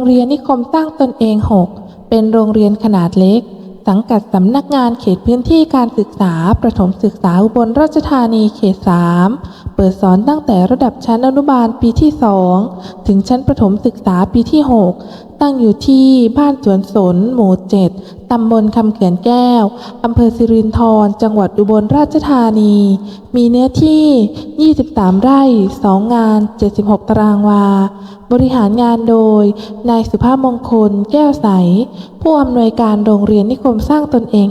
รงเรียนนิคมสร้างตนเอง 6 เป็นโรงเรียนขนาดเล็ก สังกัดสำนักงานเขตพื้นที่การศึกษา ประถมศึกษาอุบลราชธานีเขต 3 เปิดสอนตั้งแต่ระดับชั้นอนุบาลปีที่ 2 ถึงชั้นประถมศึกษาปีที่ 6 ตั้งอยู่ที่บ้านสวนสน หมู่7ตำบลคำเขื่อนแก้ว อำเภอสิรินธร จังหวัดอุบลราชธานี มีเนื้อที่ 23 ไร่ 2 งาน 76 ตารางวา บริหารงานโดย นายสุภาพมงคล แก้วใส ผู้อำนวยการโรงเรียนนิคมสร้างตนเอง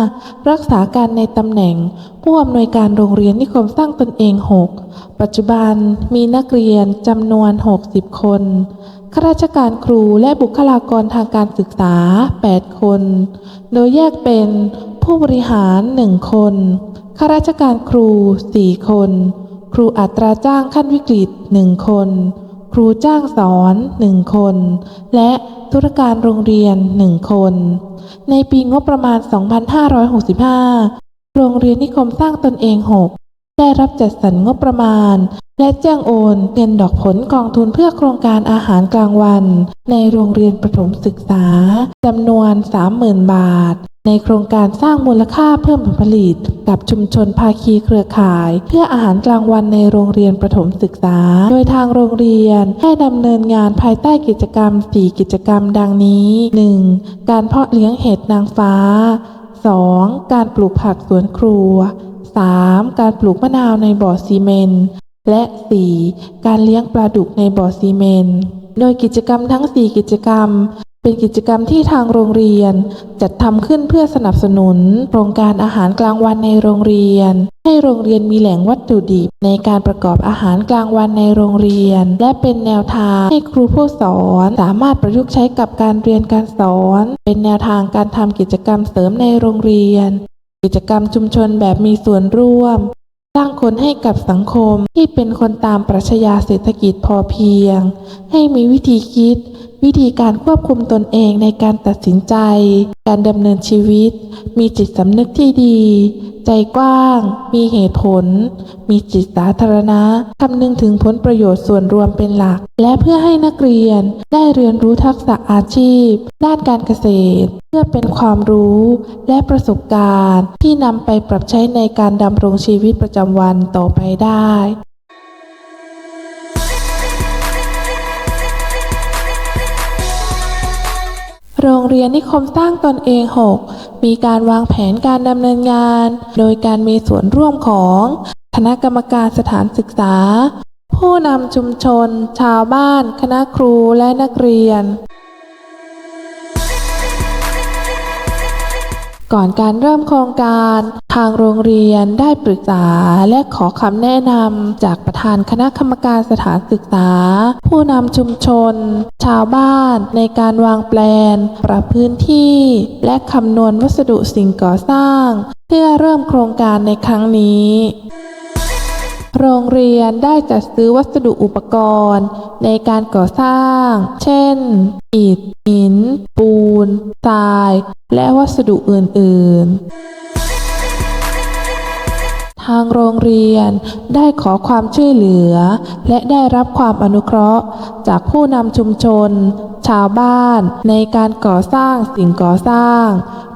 5 รักษาการในตำแหน่ง ผู้อำนวยการโรงเรียนนิคมสร้างตนเอง 6 ปัจจุบันมีนักเรียนจำนวน 60 คน ข้าราชการครูและบุคลากรทางการศึกษา 8 คน โดยแยกเป็นผู้บริหาร 1 คน ข้าราชการครู 4 คน ครูอัตราจ้างขั้นวิกฤต 1 คน ครูจ้างสอน 1 คน และธุรการโรงเรียน 1 คน ในปีงบประมาณ 2565 โรงเรียนนิคมสร้างตนเอง 6 ได้รับจัดสรรงบประมาณ และแจ้งโอนเงินดอกผลกองทุนเพื่อโครงการอาหารกลางวัน ในโรงเรียนประถมศึกษาจำนวน 30,000 บาท ในโครงการสร้างมูลค่าเพิ่มผลผลิต กับชุมชนภาคีเครือข่าย เพื่ออาหารกลางวันในโรงเรียนประถมศึกษา โดยทางโรงเรียนให้ดำเนินงานภายใต้กิจกรรม 4 กิจกรรมดังนี้ 1. การเพาะเลี้ยงเห็ดนางฟ้า 2. การปลูกผักสวนครัว 3. การปลูกมะนาวในบ่อซีเมนต์ และ 4. การเลี้ยงปลาดุกในบ่อซีเมนต์ โดยกิจกรรมทั้ง 4 กิจกรรม เป็นกิจกรรมที่ทางโรงเรียน จัดทำขึ้นเพื่อสนับสนุน โครงการอาหารกลางวันในโรงเรียน ให้โรงเรียนมีแหล่งวัตถุดิบ ในการประกอบอาหารกลางวันในโรงเรียน และเป็นแนวทางให้ครูผู้สอน สามารถประยุกต์ใช้กับการเรียนการสอน เป็นแนวทางการทำกิจกรรมเสริมในโรงเรียน กิจกรรมชุมชนแบบมีส่วนร่วม สร้างคนให้กับสังคมที่เป็นคนตามปรัชญาเศรษฐกิจพอเพียง ให้มีวิธีคิด วิธีการควบคุมตนเองในการตัดสินใจ การดำเนินชีวิต มีจิตสำนึกที่ดี ใจกว้าง มีเหตุผล มีจิตสาธารณะคำนึงถึงผลประโยชน์ส่วนรวมเป็นหลัก และเพื่อให้นักเรียนได้เรียนรู้ทักษะอาชีพ ด้านการเกษตร เพื่อเป็นความรู้และประสบการณ์ ที่นำไปปรับใช้ในการดำรงชีวิตประจำวันต่อไปได้ โรงเรียนนิคมสร้างตนเอง 6 มีการวางแผนการดำเนินงาน โดยการมีส่วนร่วมของคณะกรรมการสถานศึกษา ผู้นำชุมชน ชาวบ้าน คณะครูและนักเรียน ก่อนการเริ่มโครงการ ทางโรงเรียนได้ปรึกษาและขอคำแนะนำจากประธานคณะกรรมการสถานศึกษา ผู้นำชุมชน ชาวบ้านในการวางแปลน ปรับพื้นที่ และคำนวณวัสดุสิ่งก่อสร้าง เพื่อเริ่มโครงการในครั้งนี้ โรงเรียนได้จัดซื้อวัสดุอุปกรณ์ ในการก่อสร้าง เช่น อิฐ หิน ปูน ทราย และวัสดุอื่น ๆ ทางโรงเรียนได้ขอความช่วยเหลือ และได้รับความอนุเคราะห์ จากผู้นำชุมชน ชาวบ้าน ในการก่อสร้างสิ่งก่อสร้าง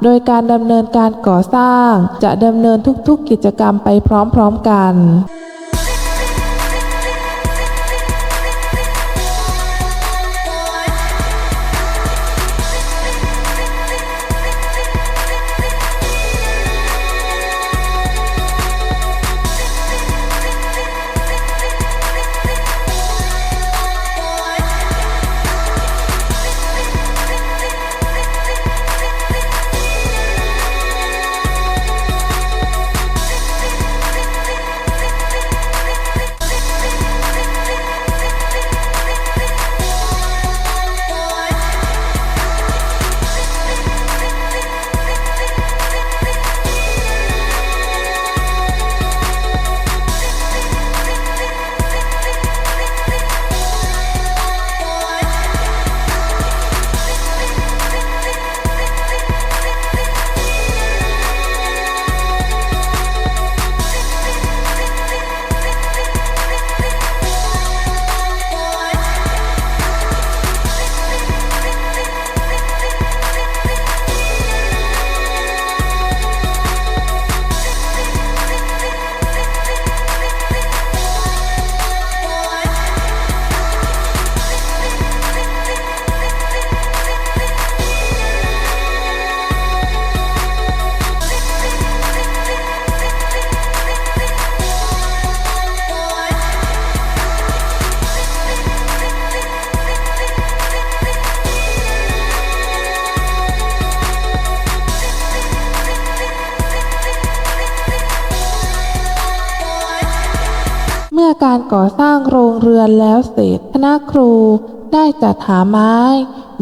โดยการดำเนินการก่อสร้างจะดำเนินทุกๆกิจกรรมไปพร้อมๆกัน การก่อสร้างโรงเรือนแล้วเสร็จคณะครูได้จัดหาไม้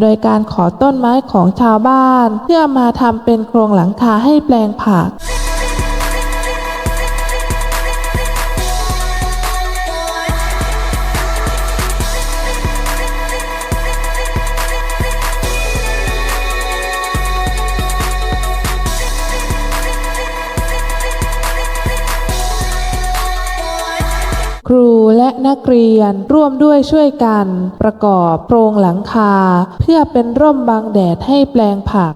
โดยการขอต้นไม้ของชาวบ้าน เพื่อมาทำเป็นโครงหลังคาให้แปลงผัก ครูและนักเรียนร่วมด้วยช่วยกัน ประกอบโปรงหลังคา เพื่อเป็นร่มบังแดดให้แปลงผัก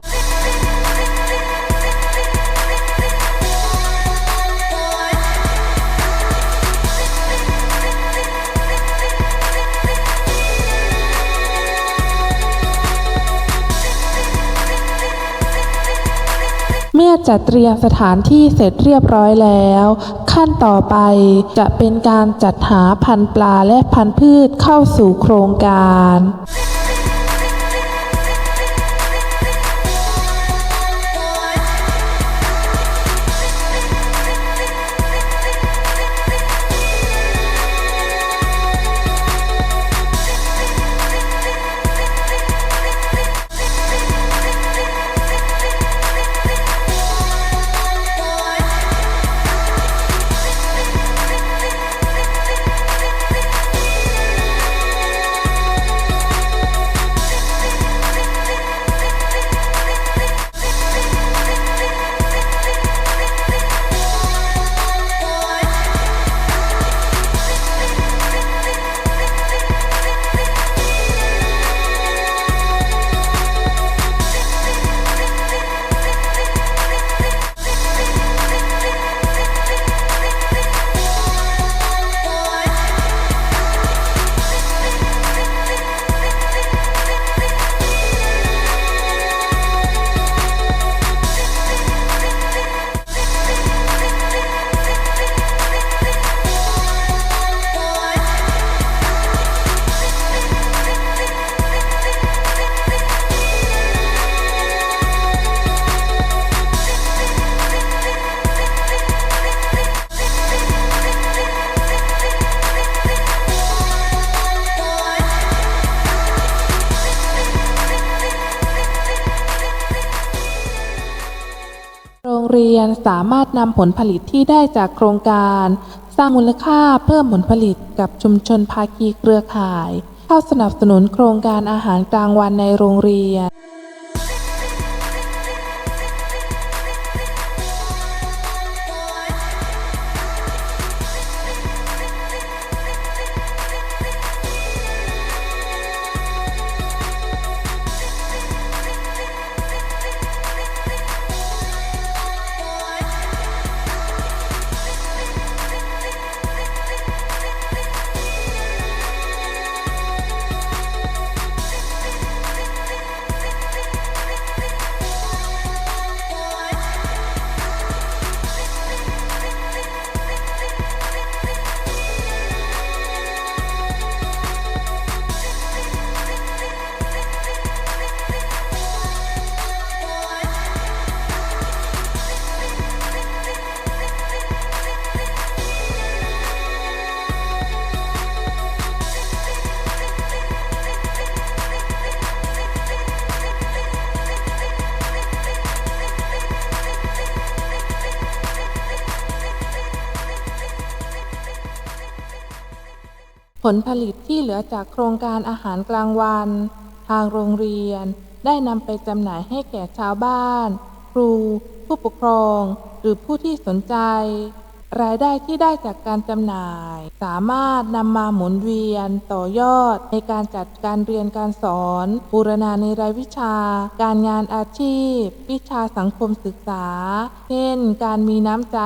มื่อจัดเตรียมสถานที่เสร็จเรียบร้อยแล้ว ขั้นต่อไปจะเป็นการจัดหาพันธุ์ปลาและพันธุ์พืชเข้าสู่โครงการ รงเรียนสามารถนำผลผลิตที่ได้จากโครงการ สร้างมูลค่าเพิ่มผลผลิตกับชุมชนภาคีเครือข่าย เข้าสนับสนุนโครงการอาหารกลางวันในโรงเรียน ผลผลิตที่เหลือจากโครงการอาหารกลางวัน ทางโรงเรียนได้นำไปจำหน่ายให้แก่ชาวบ้าน ครู ผู้ปกครอง หรือผู้ที่สนใจ รายได้ที่ได้จากการจำหน่าย สามารถนำมาหมุนเวียนต่อยอดในการจัดการเรียนการสอนบูรณาในรายวิชา การงานอาชีพ วิชาสังคมศึกษา เช่น การมีน้ำใจ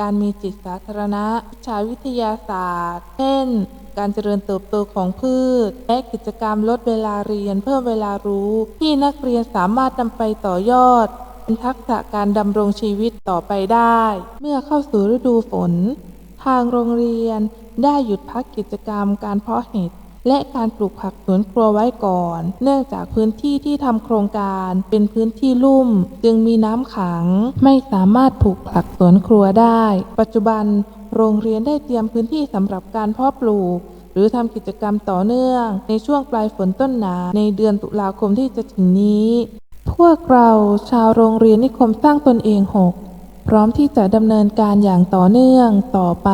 การมีจิตสาธารณะ วิชาวิทยาศาสตร์ เช่น การเจริญเติบโตของพืช และกิจกรรมลดเวลาเรียนเพิ่มเวลารู้ ที่นักเรียนสามารถนำไปต่อยอด เป็นทักษะการดำรงชีวิตต่อไปได้ เมื่อเข้าสู่ฤดูฝน ทางโรงเรียนได้หยุดพักกิจกรรมการเพาะเห็ดและการปลูกผักสวนครัวไว้ก่อน เนื่องจากพื้นที่ที่ทำโครงการเป็นพื้นที่ลุ่ม จึงมีน้ำขัง ไม่สามารถปลูกผักสวนครัวได้ ปัจจุบัน โรงเรียนได้เตรียมพื้นที่สำหรับการเพาะปลูก หรือทำกิจกรรมต่อเนื่อง ในช่วงปลายฝนต้นหนาวในเดือนตุลาคมที่จะถึงนี้ พวกเราชาวโรงเรียนนิคมสร้างตนเองหกพร้อมที่จะดำเนินการอย่างต่อเนื่องต่อไป